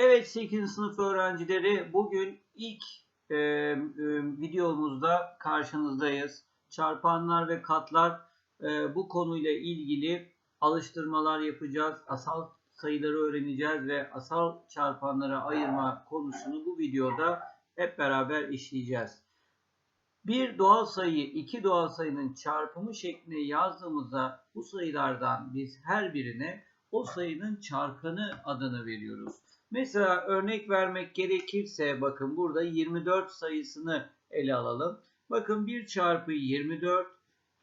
Evet 8. sınıf öğrencileri bugün ilk e, e, videomuzda karşınızdayız. Çarpanlar ve katlar e, bu konuyla ilgili alıştırmalar yapacağız. Asal sayıları öğreneceğiz ve asal çarpanlara ayırma konusunu bu videoda hep beraber işleyeceğiz. Bir doğal sayıyı iki doğal sayının çarpımı şeklinde yazdığımızda bu sayılardan biz her birine o sayının çarpanı adını veriyoruz. Mesela örnek vermek gerekirse bakın burada 24 sayısını ele alalım. Bakın 1 çarpı 24,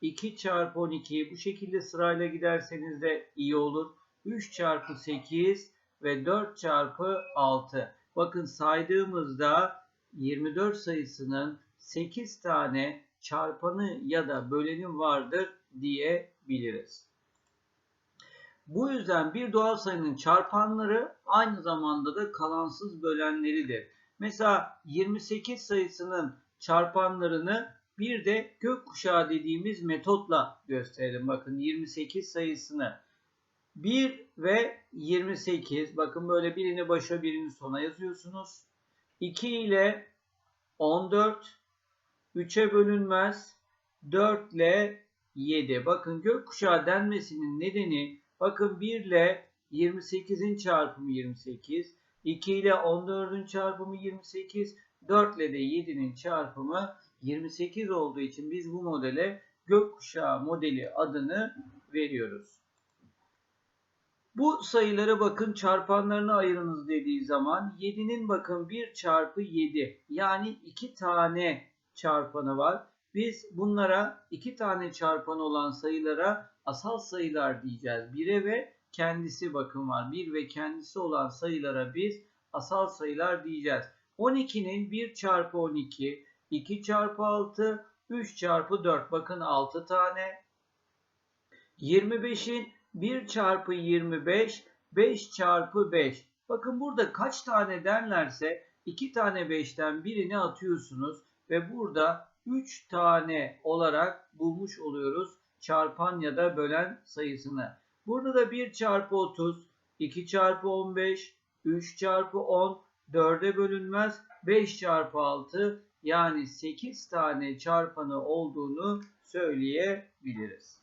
2 çarpı 12 bu şekilde sırayla giderseniz de iyi olur. 3 çarpı 8 ve 4 çarpı 6. Bakın saydığımızda 24 sayısının 8 tane çarpanı ya da böleni vardır diyebiliriz. Bu yüzden bir doğal sayının çarpanları aynı zamanda da kalansız bölenleridir. Mesela 28 sayısının çarpanlarını bir de gökkuşağı dediğimiz metotla gösterelim. Bakın 28 sayısını 1 ve 28 bakın böyle birini başa birini sona yazıyorsunuz. 2 ile 14 3'e bölünmez 4 ile 7. Bakın gökkuşağı denmesinin nedeni bakın 1 ile 28'in çarpımı 28, 2 ile 14'ün çarpımı 28, 4 ile de 7'nin çarpımı 28 olduğu için biz bu modele gökkuşağı modeli adını veriyoruz. Bu sayılara bakın çarpanlarını ayırınız dediği zaman 7'nin bakın 1 çarpı 7 yani 2 tane çarpanı var. Biz bunlara 2 tane çarpanı olan sayılara asal sayılar diyeceğiz. 1'e ve kendisi bakın var. 1 ve kendisi olan sayılara biz asal sayılar diyeceğiz. 12'nin 1 çarpı 12, 2 çarpı 6, 3 çarpı 4 bakın 6 tane. 25'in 1 çarpı 25, 5 çarpı 5. Bakın burada kaç tane derlerse 2 tane 5'ten birini atıyorsunuz ve burada 3 tane olarak bulmuş oluyoruz çarpan ya da bölen sayısını. Burada da 1 çarpı 30, 2 çarpı 15, 3 çarpı 10, 4'e bölünmez, 5 çarpı 6 yani 8 tane çarpanı olduğunu söyleyebiliriz.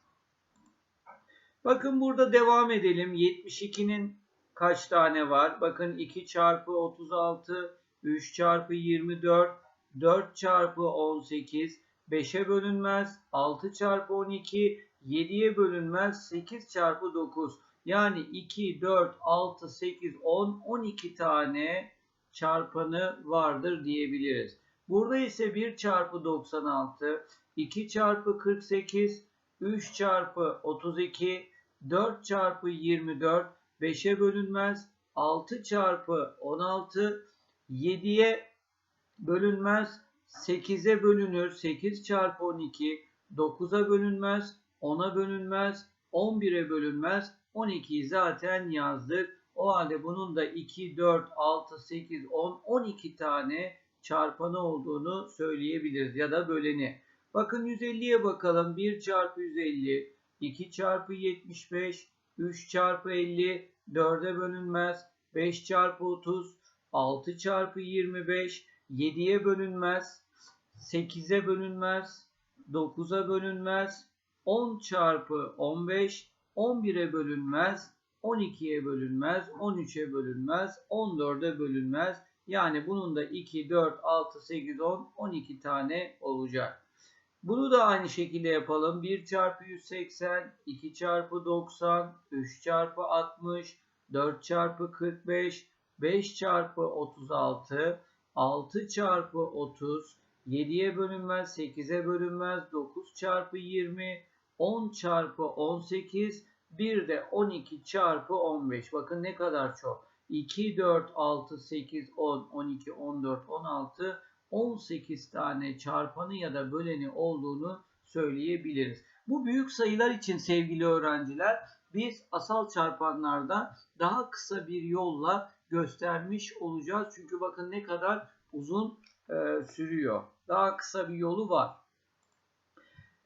Bakın burada devam edelim. 72'nin kaç tane var? Bakın 2 çarpı 36, 3 çarpı 24, 4 çarpı 18, 5'e bölünmez, 6 çarpı 12, 7'ye bölünmez, 8 çarpı 9. Yani 2, 4, 6, 8, 10, 12 tane çarpanı vardır diyebiliriz. Burada ise 1 çarpı 96, 2 çarpı 48, 3 çarpı 32, 4 çarpı 24, 5'e bölünmez, 6 çarpı 16, 7'ye bölünmez, 8'e bölünür, 8 çarpı 12, 9'a bölünmez, 10'a bölünmez, 11'e bölünmez, 12'yi zaten yazdık. O halde bunun da 2, 4, 6, 8, 10, 12 tane çarpanı olduğunu söyleyebiliriz ya da böleni. Bakın 150'ye bakalım. 1 çarpı 150, 2 çarpı 75, 3 çarpı 50, 4'e bölünmez, 5 çarpı 30, 6 çarpı 25, 7'ye bölünmez, 8'e bölünmez, 9'a bölünmez, 10 çarpı 15, 11'e bölünmez, 12'ye bölünmez, 13'e bölünmez, 14'e bölünmez. Yani bunun da 2, 4, 6, 8, 10, 12 tane olacak. Bunu da aynı şekilde yapalım. 1 çarpı 180, 2 çarpı 90, 3 çarpı 60, 4 çarpı 45, 5 çarpı 36, 6 çarpı 30, 7'ye bölünmez, 8'e bölünmez, 9 çarpı 20, 10 çarpı 18, bir de 12 çarpı 15. Bakın ne kadar çok. 2, 4, 6, 8, 10, 12, 14, 16, 18 tane çarpanı ya da böleni olduğunu söyleyebiliriz. Bu büyük sayılar için sevgili öğrenciler biz asal çarpanlarda daha kısa bir yolla göstermiş olacağız. Çünkü bakın ne kadar uzun e, sürüyor. Daha kısa bir yolu var.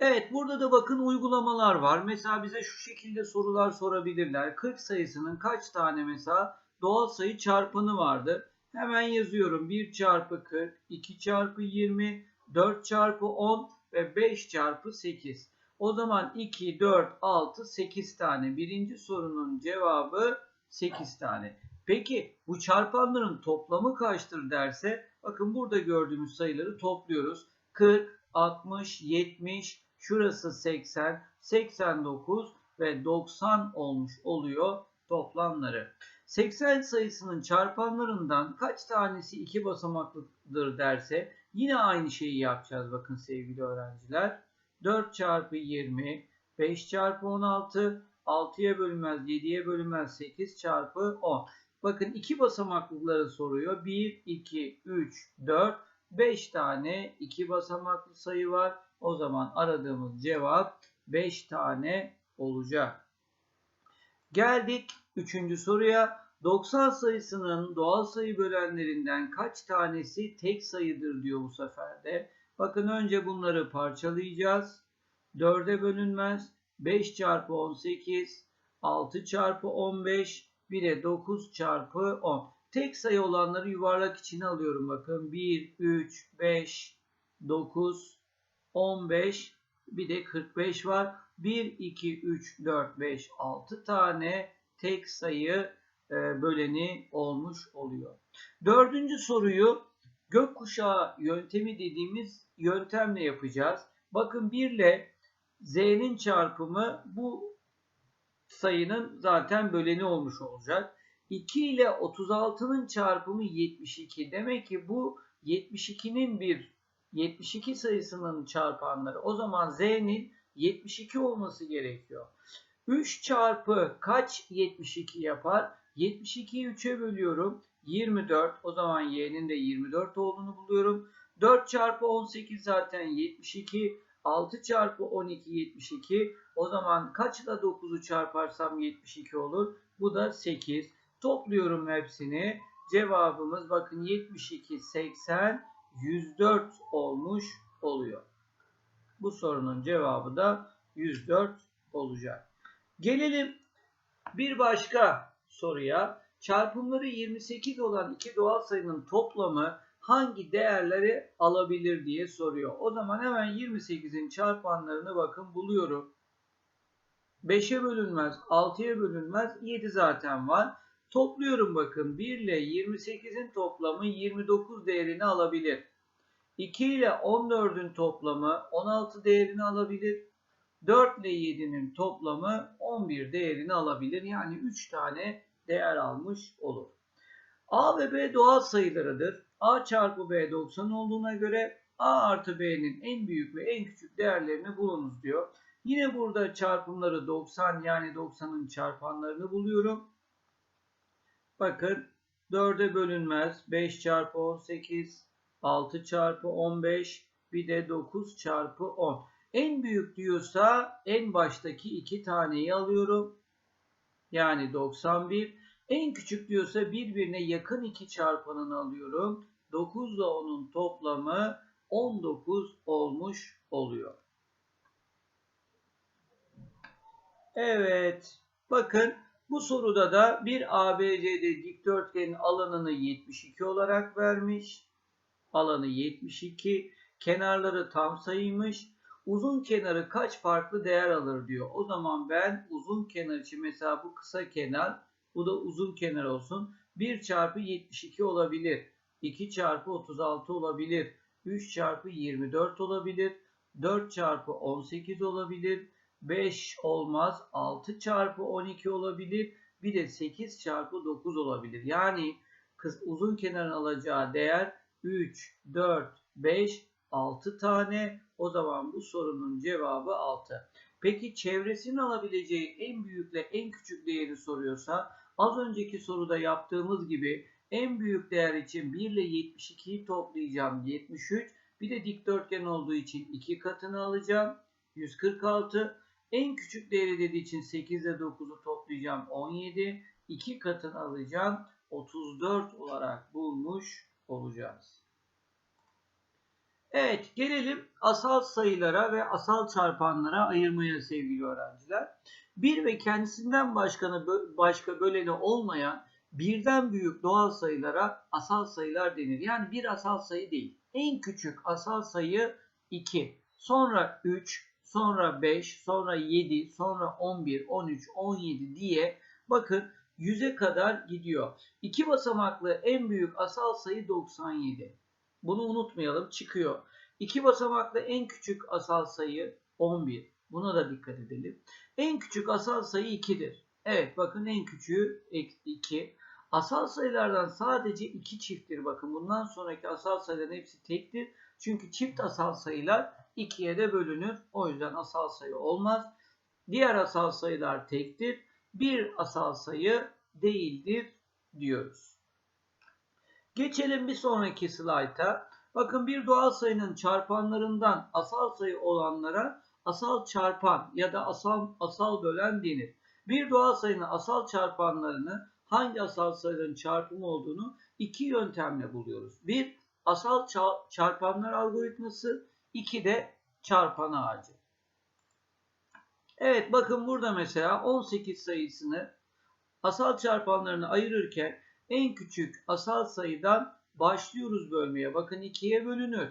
Evet burada da bakın uygulamalar var. Mesela bize şu şekilde sorular sorabilirler. 40 sayısının kaç tane mesela doğal sayı çarpanı vardı. Hemen yazıyorum 1 çarpı 40, 2 çarpı 20, 4 çarpı 10 ve 5 çarpı 8. O zaman 2, 4, 6, 8 tane. Birinci sorunun cevabı 8 tane. Peki bu çarpanların toplamı kaçtır derse bakın burada gördüğümüz sayıları topluyoruz. 40, 60, 70, şurası 80, 89 ve 90 olmuş oluyor toplamları. 80 sayısının çarpanlarından kaç tanesi iki basamaklıdır derse yine aynı şeyi yapacağız bakın sevgili öğrenciler. 4 çarpı 20, 5 çarpı 16, 6'ya bölünmez, 7'ye bölünmez 8 çarpı 10. Bakın iki basamaklıları soruyor. 1, 2, 3, 4, 5 tane iki basamaklı sayı var. O zaman aradığımız cevap 5 tane olacak. Geldik 3. soruya. 90 sayısının doğal sayı bölenlerinden kaç tanesi tek sayıdır diyor bu sefer de. Bakın önce bunları parçalayacağız. 4'e bölünmez. 5 çarpı 18, 6 çarpı 15, bir de 9 çarpı 10. Tek sayı olanları yuvarlak içine alıyorum. Bakın 1, 3, 5, 9, 15, bir de 45 var. 1, 2, 3, 4, 5, 6 tane tek sayı e, böleni olmuş oluyor. Dördüncü soruyu gökkuşağı yöntemi dediğimiz yöntemle yapacağız. Bakın 1 ile z'nin çarpımı bu sayının zaten böleni olmuş olacak. 2 ile 36'nın çarpımı 72. Demek ki bu 72'nin bir 72 sayısının çarpanları. O zaman z'nin 72 olması gerekiyor. 3 çarpı kaç 72 yapar? 72'yi 3'e bölüyorum. 24. O zaman y'nin de 24 olduğunu buluyorum. 4 çarpı 18 zaten 72. 6 çarpı 12 72. O zaman kaçla 9'u çarparsam 72 olur. Bu da 8. Topluyorum hepsini. Cevabımız bakın 72, 80, 104 olmuş oluyor. Bu sorunun cevabı da 104 olacak. Gelelim bir başka soruya. Çarpımları 28 olan iki doğal sayının toplamı hangi değerleri alabilir diye soruyor. O zaman hemen 28'in çarpanlarını bakın buluyorum. 5'e bölünmez, 6'ya bölünmez, 7 zaten var. Topluyorum bakın 1 ile 28'in toplamı 29 değerini alabilir. 2 ile 14'ün toplamı 16 değerini alabilir. 4 ile 7'nin toplamı 11 değerini alabilir. Yani 3 tane değer almış olur. A ve B doğal sayılarıdır. A çarpı B 90 olduğuna göre A artı B'nin en büyük ve en küçük değerlerini bulunuz diyor. Yine burada çarpımları 90 yani 90'ın çarpanlarını buluyorum. Bakın 4'e bölünmez 5 çarpı 18, 6 çarpı 15 bir de 9 çarpı 10. En büyük diyorsa en baştaki iki taneyi alıyorum. Yani 91. En küçük diyorsa birbirine yakın iki çarpanını alıyorum. 9 ile 10'un toplamı 19 olmuş oluyor. Evet. Bakın bu soruda da bir ABCD dikdörtgenin alanını 72 olarak vermiş. Alanı 72. Kenarları tam sayıymış. Uzun kenarı kaç farklı değer alır diyor. O zaman ben uzun kenar için mesela bu kısa kenar bu da uzun kenar olsun. 1 çarpı 72 olabilir. 2 çarpı 36 olabilir. 3 çarpı 24 olabilir. 4 çarpı 18 olabilir. 5 olmaz. 6 çarpı 12 olabilir. Bir de 8 çarpı 9 olabilir. Yani uzun kenarın alacağı değer 3, 4, 5, 6 tane. O zaman bu sorunun cevabı 6. Peki çevresinin alabileceği en büyükle en küçük değeri soruyorsa az önceki soruda yaptığımız gibi en büyük değer için 1 ile 72'yi toplayacağım 73. Bir de dikdörtgen olduğu için 2 katını alacağım 146. En küçük değeri dediği için 8 ile 9'u toplayacağım 17. 2 katını alacağım 34 olarak bulmuş olacağız. Evet gelelim asal sayılara ve asal çarpanlara ayırmaya sevgili öğrenciler. Bir ve kendisinden başkanı, başka böleni olmayan birden büyük doğal sayılara asal sayılar denir. Yani bir asal sayı değil. En küçük asal sayı 2. Sonra 3, sonra 5, sonra 7, sonra 11, 13, 17 diye bakın 100'e kadar gidiyor. İki basamaklı en büyük asal sayı 97. Bunu unutmayalım çıkıyor. İki basamaklı en küçük asal sayı 11. Buna da dikkat edelim. En küçük asal sayı 2'dir. Evet bakın en küçüğü 2. Asal sayılardan sadece 2 çifttir. Bakın bundan sonraki asal sayıların hepsi tektir. Çünkü çift asal sayılar 2'ye de bölünür. O yüzden asal sayı olmaz. Diğer asal sayılar tektir. Bir asal sayı değildir diyoruz. Geçelim bir sonraki slayta. Bakın bir doğal sayının çarpanlarından asal sayı olanlara asal çarpan ya da asal, asal bölen denir. Bir doğal sayının asal çarpanlarını hangi asal sayıların çarpımı olduğunu iki yöntemle buluyoruz. Bir, asal çarpanlar algoritması, iki de çarpan ağacı. Evet bakın burada mesela 18 sayısını asal çarpanlarını ayırırken en küçük asal sayıdan başlıyoruz bölmeye. Bakın 2'ye bölünür.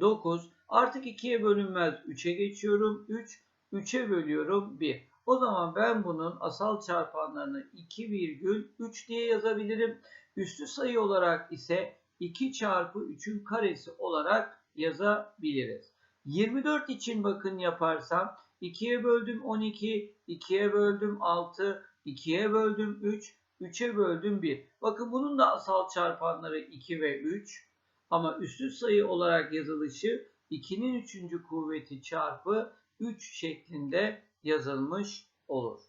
9. Artık 2'ye bölünmez. 3'e geçiyorum. 3. 3'e bölüyorum 1. O zaman ben bunun asal çarpanlarını 2,3 diye yazabilirim. Üstü sayı olarak ise 2 çarpı 3'ün karesi olarak yazabiliriz. 24 için bakın yaparsam 2'ye böldüm 12, 2'ye böldüm 6, 2'ye böldüm 3, 3'e böldüm 1. Bakın bunun da asal çarpanları 2 ve 3. Ama üstü sayı olarak yazılışı 2'nin 3. kuvveti çarpı 3 şeklinde yazılmış olur.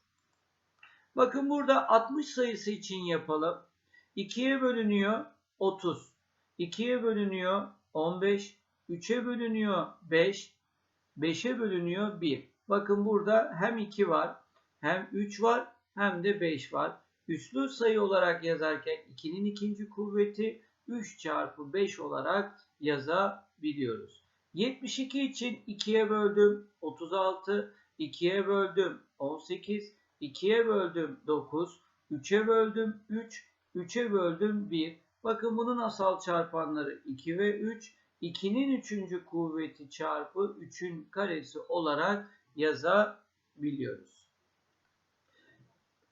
Bakın burada 60 sayısı için yapalım. 2'ye bölünüyor 30. 2'ye bölünüyor 15. 3'e bölünüyor 5. 5'e bölünüyor 1. Bakın burada hem 2 var hem 3 var hem de 5 var. Üslü sayı olarak yazarken 2'nin ikinci kuvveti 3 çarpı 5 olarak yazabiliyoruz. 72 için 2'ye böldüm 36, 2'ye böldüm 18, 2'ye böldüm 9, 3'e böldüm 3, 3'e böldüm 1. Bakın bunun asal çarpanları 2 ve 3. 2'nin 3. kuvveti çarpı 3'ün karesi olarak yazabiliyoruz.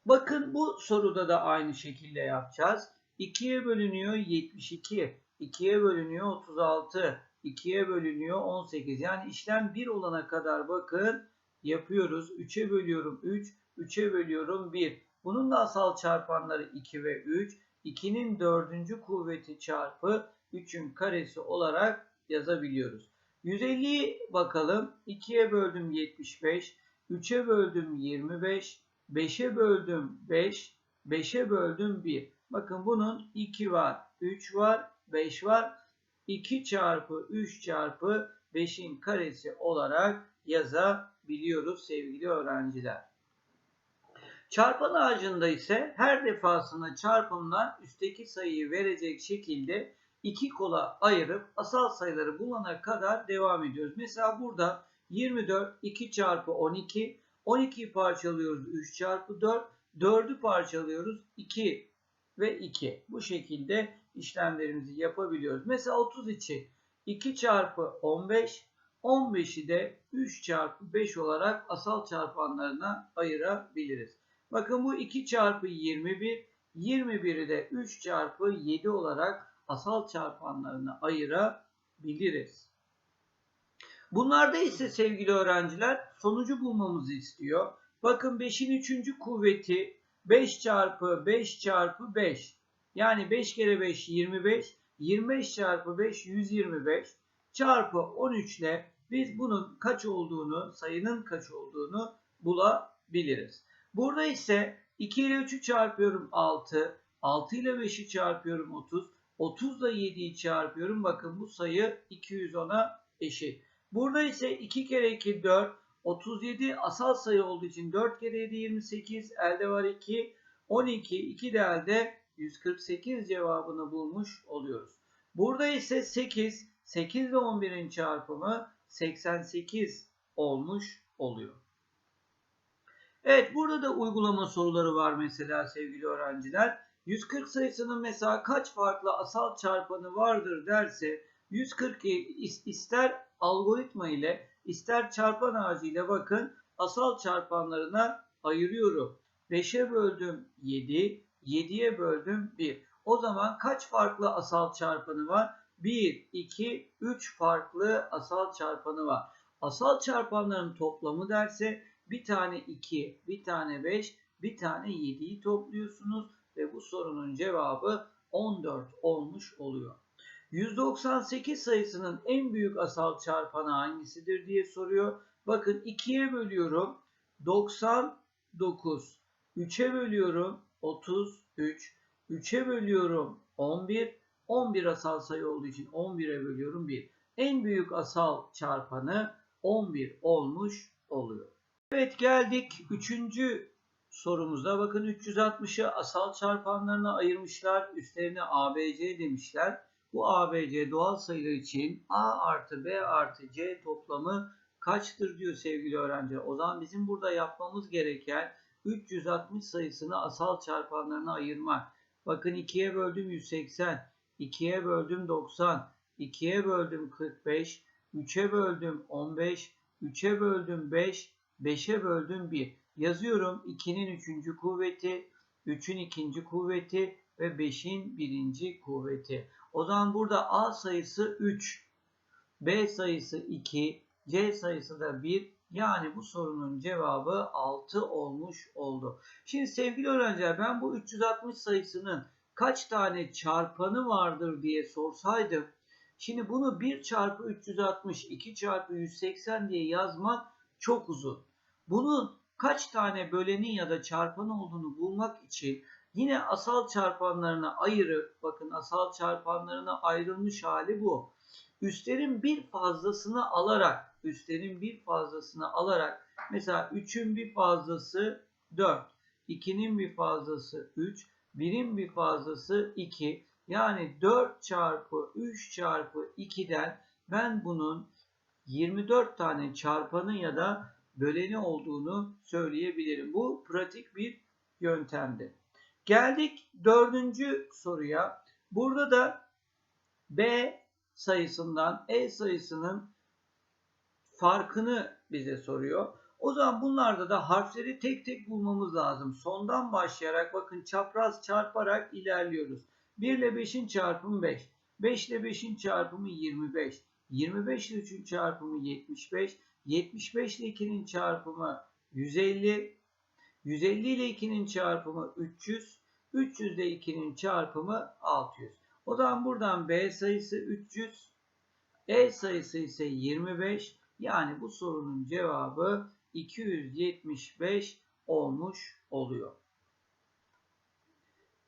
Bakın bu soruda da aynı şekilde yapacağız. 2'ye bölünüyor 72, 2'ye bölünüyor 36, 2'ye bölünüyor 18. Yani işlem 1 olana kadar bakın yapıyoruz. 3'e bölüyorum 3, 3'e bölüyorum 1. Bunun da asal çarpanları 2 ve 3. 2'nin 4. kuvveti çarpı 3'ün karesi olarak yazabiliyoruz. 150'yi bakalım. 2'ye böldüm 75, 3'e böldüm 25, 5'e böldüm 5, 5'e böldüm 1. Bakın bunun 2 var, 3 var, 5 var. 2 çarpı 3 çarpı 5'in karesi olarak yazabiliyoruz sevgili öğrenciler. Çarpan ağacında ise her defasında çarpımlar üstteki sayıyı verecek şekilde iki kola ayırıp asal sayıları bulana kadar devam ediyoruz. Mesela burada 24 2 çarpı 12 12'yi parçalıyoruz 3 çarpı 4 4'ü parçalıyoruz 2 ve 2. Bu şekilde işlemlerimizi yapabiliyoruz. Mesela 30 için 2 çarpı 15 15'i de 3 çarpı 5 olarak asal çarpanlarına ayırabiliriz. Bakın bu 2 çarpı 21 21'i de 3 çarpı 7 olarak asal çarpanlarına ayırabiliriz. Bunlarda ise sevgili öğrenciler sonucu bulmamızı istiyor. Bakın 5'in 3. kuvveti 5 çarpı 5 çarpı 5. Yani 5 kere 5 25. 25 çarpı 5 125 çarpı 13 ile biz bunun kaç olduğunu, sayının kaç olduğunu bulabiliriz. Burada ise 2 ile 3'ü çarpıyorum 6, 6 ile 5'i çarpıyorum 30, 30 ile 7'yi çarpıyorum. Bakın bu sayı 210'a eşit. Burada ise 2 kere 2 4, 37 asal sayı olduğu için 4 kere 7 28, elde var 2, 12, 2 de elde 148 cevabını bulmuş oluyoruz. Burada ise 8, 8 ve 11'in çarpımı 88 olmuş oluyor. Evet burada da uygulama soruları var mesela sevgili öğrenciler. 140 sayısının mesela kaç farklı asal çarpanı vardır derse 140'ı ister algoritma ile ister çarpan ağacı ile bakın asal çarpanlarına ayırıyorum. 5'e böldüm 7, 7'ye böldüm 1. O zaman kaç farklı asal çarpanı var? 1, 2, 3 farklı asal çarpanı var. Asal çarpanların toplamı derse bir tane 2, bir tane 5, bir tane 7'yi topluyorsunuz ve bu sorunun cevabı 14 olmuş oluyor. 198 sayısının en büyük asal çarpanı hangisidir diye soruyor. Bakın 2'ye bölüyorum 99, 3'e bölüyorum 33, 3'e bölüyorum 11, 11 asal sayı olduğu için 11'e bölüyorum 1. En büyük asal çarpanı 11 olmuş oluyor. Evet geldik 3. sorumuza. Bakın 360'ı asal çarpanlarına ayırmışlar. Üstlerine ABC demişler. Bu ABC doğal sayılar için A artı B artı C toplamı kaçtır diyor sevgili öğrenciler. O zaman bizim burada yapmamız gereken 360 sayısını asal çarpanlarına ayırmak. Bakın 2'ye böldüm 180, 2'ye böldüm 90, 2'ye böldüm 45, 3'e böldüm 15, 3'e böldüm 5, 5'e böldüm 1. Yazıyorum 2'nin 3. kuvveti, 3'ün 2. kuvveti ve 5'in 1. kuvveti. O zaman burada A sayısı 3, B sayısı 2, C sayısı da 1. Yani bu sorunun cevabı 6 olmuş oldu. Şimdi sevgili öğrenciler ben bu 360 sayısının kaç tane çarpanı vardır diye sorsaydım. Şimdi bunu 1 çarpı 360, 2 çarpı 180 diye yazmak çok uzun. Bunun kaç tane böleni ya da çarpanı olduğunu bulmak için yine asal çarpanlarına ayırıp bakın asal çarpanlarına ayrılmış hali bu. Üstlerin bir fazlasını alarak üstlerin bir fazlasını alarak mesela 3'ün bir fazlası 4, 2'nin bir fazlası 3, 1'in bir fazlası 2. Yani 4 çarpı 3 çarpı 2'den ben bunun 24 tane çarpanı ya da böleni olduğunu söyleyebilirim. Bu pratik bir yöntemdi. Geldik dördüncü soruya. Burada da B sayısından E sayısının farkını bize soruyor. O zaman bunlarda da harfleri tek tek bulmamız lazım. Sondan başlayarak bakın çapraz çarparak ilerliyoruz. 1 ile 5'in çarpımı 5. 5 ile 5'in çarpımı 25. 25 ile 3'ün çarpımı 75. 75 ile 2'nin çarpımı 150. 150 ile 2'nin çarpımı 300. 300 ile 2'nin çarpımı 600. O zaman buradan B sayısı 300. E sayısı ise 25. Yani bu sorunun cevabı 275 olmuş oluyor.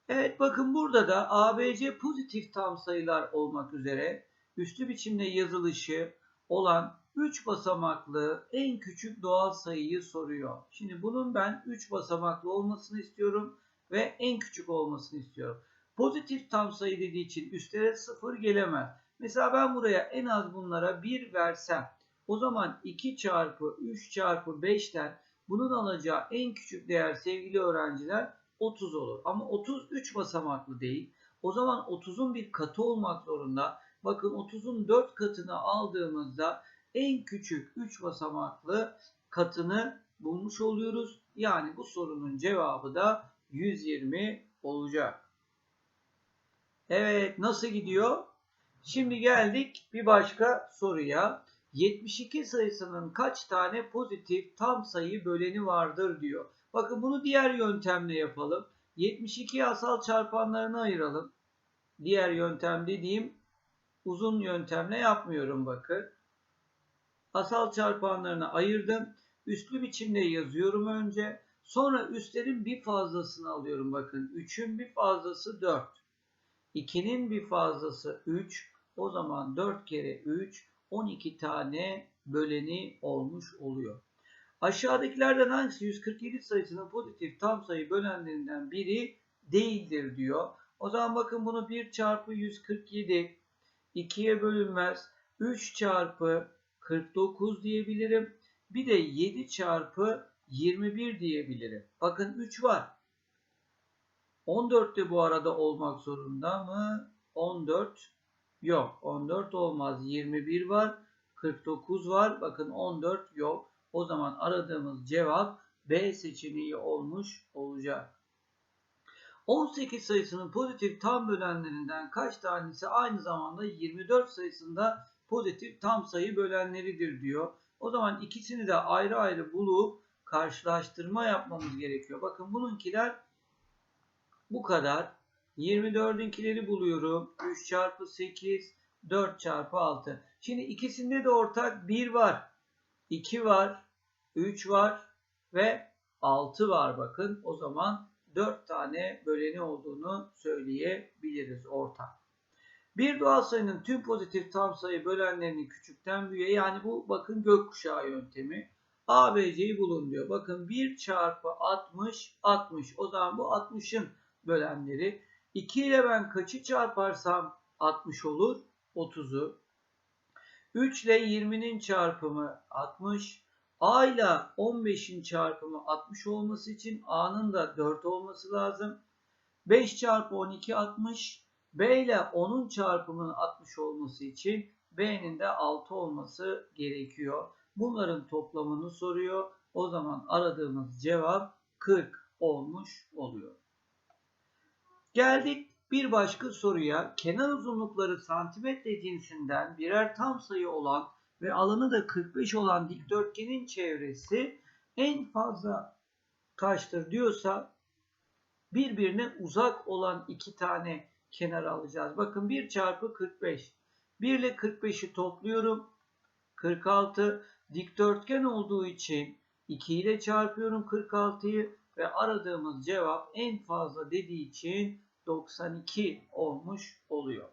Evet bakın burada da ABC pozitif tam sayılar olmak üzere üstü biçimde yazılışı olan 3 basamaklı en küçük doğal sayıyı soruyor. Şimdi bunun ben 3 basamaklı olmasını istiyorum ve en küçük olmasını istiyorum. Pozitif tam sayı dediği için üstlere 0 gelemez. Mesela ben buraya en az bunlara 1 versem o zaman 2 çarpı 3 çarpı 5'ten bunun alacağı en küçük değer sevgili öğrenciler 30 olur. Ama 30 3 basamaklı değil. O zaman 30'un bir katı olmak zorunda. Bakın 30'un 4 katını aldığımızda en küçük 3 basamaklı katını bulmuş oluyoruz. Yani bu sorunun cevabı da 120 olacak. Evet nasıl gidiyor? Şimdi geldik bir başka soruya. 72 sayısının kaç tane pozitif tam sayı böleni vardır diyor. Bakın bunu diğer yöntemle yapalım. 72 asal çarpanlarını ayıralım. Diğer yöntem dediğim uzun yöntemle yapmıyorum bakın. Asal çarpanlarını ayırdım. Üstlü biçimde yazıyorum önce. Sonra üstlerin bir fazlasını alıyorum bakın. 3'ün bir fazlası 4. 2'nin bir fazlası 3. O zaman 4 kere 3 12 tane böleni olmuş oluyor. Aşağıdakilerden hangisi 147 sayısının pozitif tam sayı bölenlerinden biri değildir diyor. O zaman bakın bunu 1 çarpı 147 2'ye bölünmez. 3 çarpı 49 diyebilirim. Bir de 7 çarpı 21 diyebilirim. Bakın 3 var. 14 de bu arada olmak zorunda mı? 14 yok. 14 olmaz. 21 var. 49 var. Bakın 14 yok. O zaman aradığımız cevap B seçeneği olmuş olacak. 18 sayısının pozitif tam bölenlerinden kaç tanesi aynı zamanda 24 sayısında pozitif tam sayı bölenleridir diyor. O zaman ikisini de ayrı ayrı bulup karşılaştırma yapmamız gerekiyor. Bakın bununkiler bu kadar. 24'ünkileri buluyorum. 3 çarpı 8, 4 çarpı 6. Şimdi ikisinde de ortak 1 var, 2 var, 3 var ve 6 var bakın. O zaman 4 tane böleni olduğunu söyleyebiliriz ortak. Bir doğal sayının tüm pozitif tam sayı bölenlerini küçükten büyüğe yani bu bakın gökkuşağı yöntemi. ABC'yi bulun diyor. Bakın 1 çarpı 60 60. O zaman bu 60'ın bölenleri. 2 ile ben kaçı çarparsam 60 olur? 30'u. 3 ile 20'nin çarpımı 60. A ile 15'in çarpımı 60 olması için A'nın da 4 olması lazım. 5 çarpı 12 60. B ile 10'un çarpımının 60 olması için B'nin de 6 olması gerekiyor. Bunların toplamını soruyor. O zaman aradığımız cevap 40 olmuş oluyor. Geldik bir başka soruya. Kenar uzunlukları santimetre cinsinden birer tam sayı olan ve alanı da 45 olan dikdörtgenin çevresi en fazla kaçtır diyorsa birbirine uzak olan iki tane kenar alacağız. Bakın 1 çarpı 45. 1 ile 45'i topluyorum. 46 dikdörtgen olduğu için 2 ile çarpıyorum 46'yı ve aradığımız cevap en fazla dediği için 92 olmuş oluyor.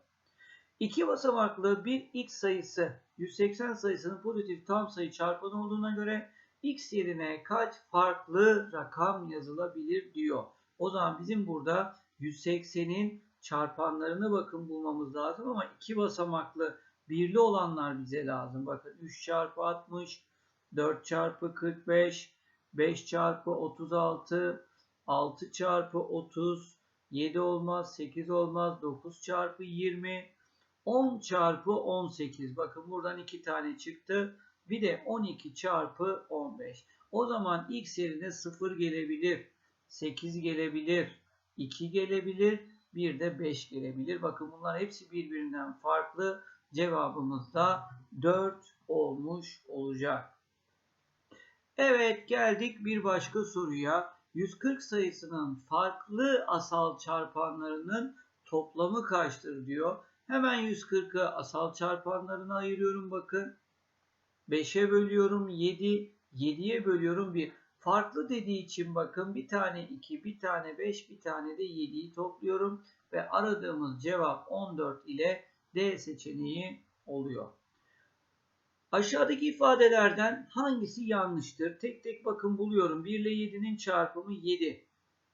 İki basamaklı bir x sayısı 180 sayısının pozitif tam sayı çarpanı olduğuna göre x yerine kaç farklı rakam yazılabilir diyor. O zaman bizim burada 180'in çarpanlarını bakın bulmamız lazım ama iki basamaklı birli olanlar bize lazım. Bakın 3 çarpı 60, 4 çarpı 45, 5 çarpı 36, 6 çarpı 30, 7 olmaz, 8 olmaz, 9 çarpı 20, 10 çarpı 18. Bakın buradan 2 tane çıktı. Bir de 12 çarpı 15. O zaman x yerine 0 gelebilir, 8 gelebilir, 2 gelebilir, bir de 5 gelebilir. Bakın bunlar hepsi birbirinden farklı. Cevabımız da 4 olmuş olacak. Evet geldik bir başka soruya. 140 sayısının farklı asal çarpanlarının toplamı kaçtır diyor. Hemen 140'ı asal çarpanlarına ayırıyorum bakın. 5'e bölüyorum 7, 7'ye bölüyorum 1. Farklı dediği için bakın bir tane 2, bir tane 5, bir tane de 7'yi topluyorum. Ve aradığımız cevap 14 ile D seçeneği oluyor. Aşağıdaki ifadelerden hangisi yanlıştır? Tek tek bakın buluyorum. 1 ile 7'nin çarpımı 7.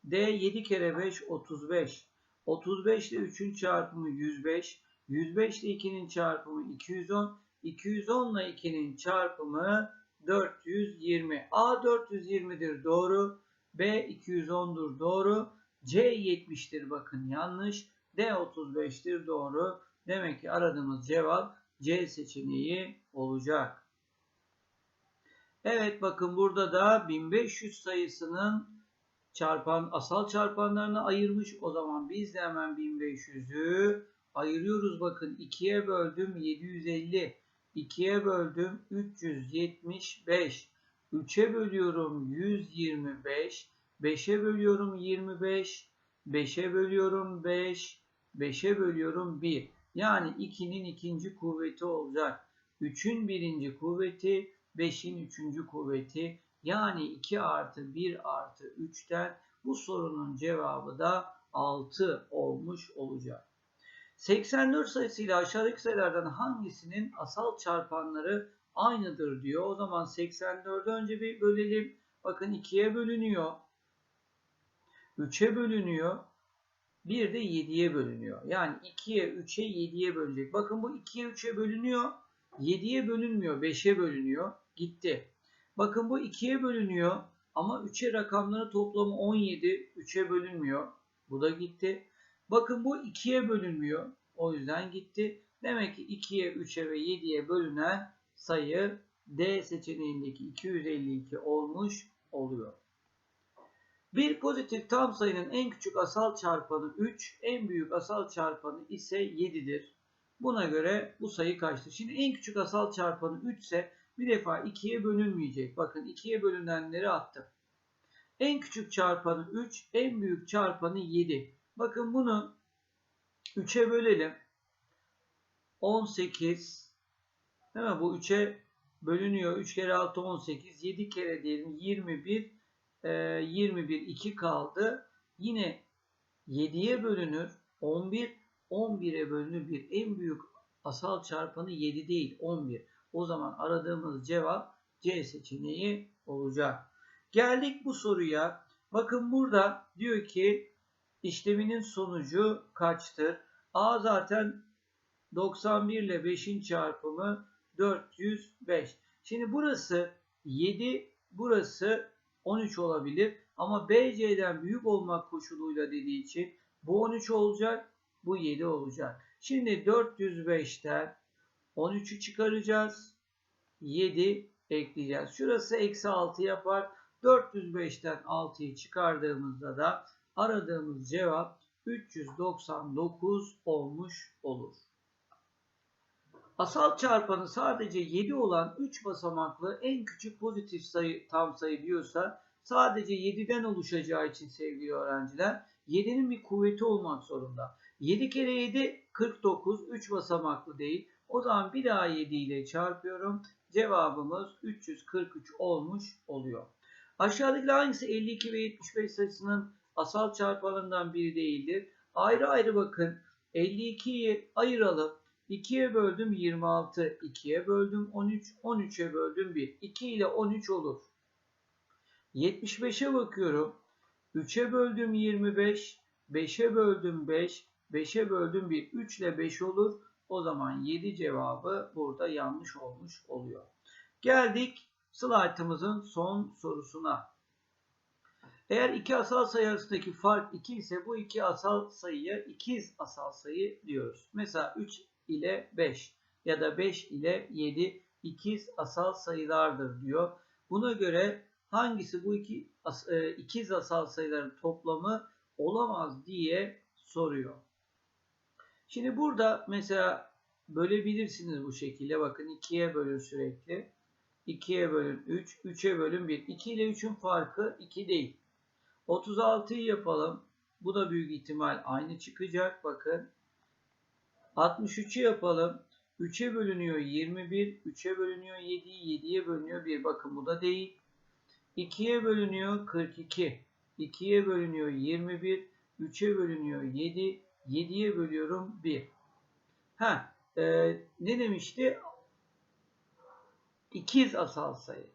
D 7 kere 5 35. 35 ile 3'ün çarpımı 105. 105 ile 2'nin çarpımı 210. 210 ile 2'nin çarpımı 420. A 420'dir doğru. B 210'dur doğru. C 70'tir bakın yanlış. D 35'tir doğru. Demek ki aradığımız cevap C seçeneği olacak. Evet bakın burada da 1500 sayısının çarpan asal çarpanlarını ayırmış. O zaman biz de hemen 1500'ü ayırıyoruz. Bakın 2'ye böldüm 750. 2'ye böldüm 375. 3'e bölüyorum 125. 5'e bölüyorum 25. 5'e bölüyorum 5. 5'e bölüyorum 1. Yani 2'nin ikinci kuvveti olacak. 3'ün birinci kuvveti, 5'in üçüncü kuvveti. Yani 2 artı 1 artı 3'ten bu sorunun cevabı da 6 olmuş olacak. 84 sayısıyla aşağıdaki sayılardan hangisinin asal çarpanları aynıdır diyor. O zaman 84'ü önce bir bölelim. Bakın 2'ye bölünüyor. 3'e bölünüyor. Bir de 7'ye bölünüyor. Yani 2'ye, 3'e, 7'ye bölecek. Bakın bu 2'ye, 3'e bölünüyor. 7'ye bölünmüyor. 5'e bölünüyor. Gitti. Bakın bu 2'ye bölünüyor. Ama 3'e rakamları toplamı 17. 3'e bölünmüyor. Bu da gitti. Bakın bu 2'ye bölünmüyor. O yüzden gitti. Demek ki 2'ye, 3'e ve 7'ye bölünen sayı D seçeneğindeki 252 olmuş oluyor. Bir pozitif tam sayının en küçük asal çarpanı 3, en büyük asal çarpanı ise 7'dir. Buna göre bu sayı kaçtır? Şimdi en küçük asal çarpanı 3 ise bir defa 2'ye bölünmeyecek. Bakın 2'ye bölünenleri attım. En küçük çarpanı 3, en büyük çarpanı 7. Bakın bunu 3'e bölelim. 18 değil mi? Bu 3'e bölünüyor. 3 kere 6 18. 7 kere diyelim 21. E, 21 2 kaldı. Yine 7'ye bölünür. 11 11'e bölünür. Bir en büyük asal çarpanı 7 değil 11. O zaman aradığımız cevap C seçeneği olacak. Geldik bu soruya. Bakın burada diyor ki işleminin sonucu kaçtır? A zaten 91 ile 5'in çarpımı 405. Şimdi burası 7, burası 13 olabilir. Ama BC'den büyük olmak koşuluyla dediği için bu 13 olacak, bu 7 olacak. Şimdi 405'ten 13'ü çıkaracağız. 7 ekleyeceğiz. Şurası eksi 6 yapar. 405'ten 6'yı çıkardığımızda da aradığımız cevap 399 olmuş olur. Asal çarpanı sadece 7 olan 3 basamaklı en küçük pozitif sayı tam sayı diyorsa sadece 7'den oluşacağı için sevgili öğrenciler 7'nin bir kuvveti olmak zorunda. 7 kere 7 49 3 basamaklı değil. O zaman bir daha 7 ile çarpıyorum. Cevabımız 343 olmuş oluyor. Aşağıdakiler hangisi 52 ve 75 sayısının asal çarpanlarından biri değildir? Ayrı ayrı bakın. 52'yi ayıralım. 2'ye böldüm 26, 2'ye böldüm 13, 13'e böldüm 1. 2 ile 13 olur. 75'e bakıyorum. 3'e böldüm 25, 5'e böldüm 5, 5'e böldüm 1. 3 ile 5 olur. O zaman 7 cevabı burada yanlış olmuş oluyor. Geldik slaytımızın son sorusuna. Eğer iki asal sayı arasındaki fark 2 ise bu iki asal sayıya ikiz asal sayı diyoruz. Mesela 3 ile 5 ya da 5 ile 7 ikiz asal sayılardır diyor. Buna göre hangisi bu iki e, ikiz asal sayıların toplamı olamaz diye soruyor. Şimdi burada mesela bölebilirsiniz bu şekilde. Bakın 2'ye bölün sürekli. 2'ye bölün 3, 3'e bölün 1. 2 ile 3'ün farkı 2 değil. 36'yı yapalım. Bu da büyük ihtimal aynı çıkacak. Bakın. 63'ü yapalım. 3'e bölünüyor 21, 3'e bölünüyor 7, 7'ye bölünüyor 1. Bakın bu da değil. 2'ye bölünüyor 42, 2'ye bölünüyor 21, 3'e bölünüyor 7, 7'ye bölüyorum 1. Ha, e, ne demişti? İkiz asal sayı.